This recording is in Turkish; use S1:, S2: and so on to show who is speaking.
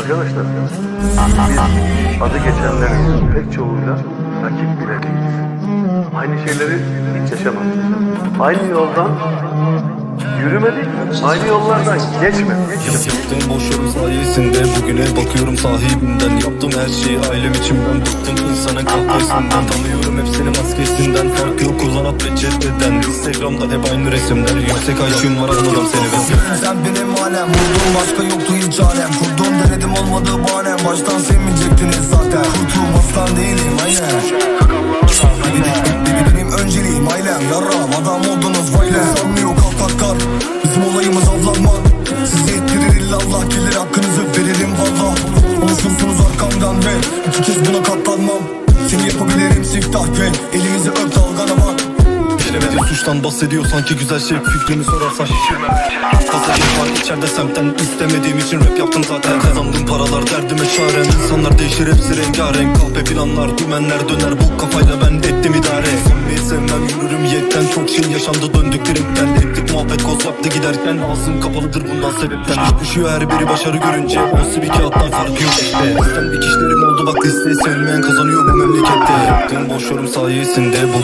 S1: Arkadaşlar biz adı geçenlerin pek çoğuyla rakip bile değiliz. Aynı şeyleri hiç yaşamadık. Aynı yoldan yürümedik, aynı yollardan geçmedik.
S2: Yaptığım boş yorum sayesinde Bugüne bakıyorum sahibimden. Yaptım her şeyi ailem için ben Bıktım. İnsanın kahvesinden Tanıyorum hepsini maskesinden. Fark yok uzanıp ve ceddeden. Instagram'da hep aynı resimler. Yüksek IQ'm var anladım seni ben.
S3: Sen benim alem Vurdum başka yoktu hiç alem. Kurdum denedim olmadı bahanem. Baştan sevmeyecektiniz zaten. Kurtum Bizim olayımız avlanmak Sizi ettirir illallah Gelir hakkınızı veririm valla Konuşursunuz arkamdan ve iki kez buna katlanmam. Seni yapabilirim siftah gel Elimizi öp dalgana bak.
S2: Bilemediğin suçtan bahsediyor sanki güzel şey. Fikrimi sorarsan şişirmem şey var içeride semtten istemediğim için rap yaptım zaten. Kazandığım paralar derdime çarem İnsanlar değişir hepsi rengarenk. Kahpe planlar dümenler döner. Bu kafayla ben ettim idare Çok şey yaşandı döndük tripten. Ettik muhabbet koz yaptı giderken Ağzım kapalıdır bundan sebepten. Düşüyor her biri başarı görünce Olsa bir kağıttan farkı yok işte. Sistem dikişlerim oldu bak listeye Sevmeyen kazanıyor bu memlekette. Yaptığım boş yorum sayesinde bu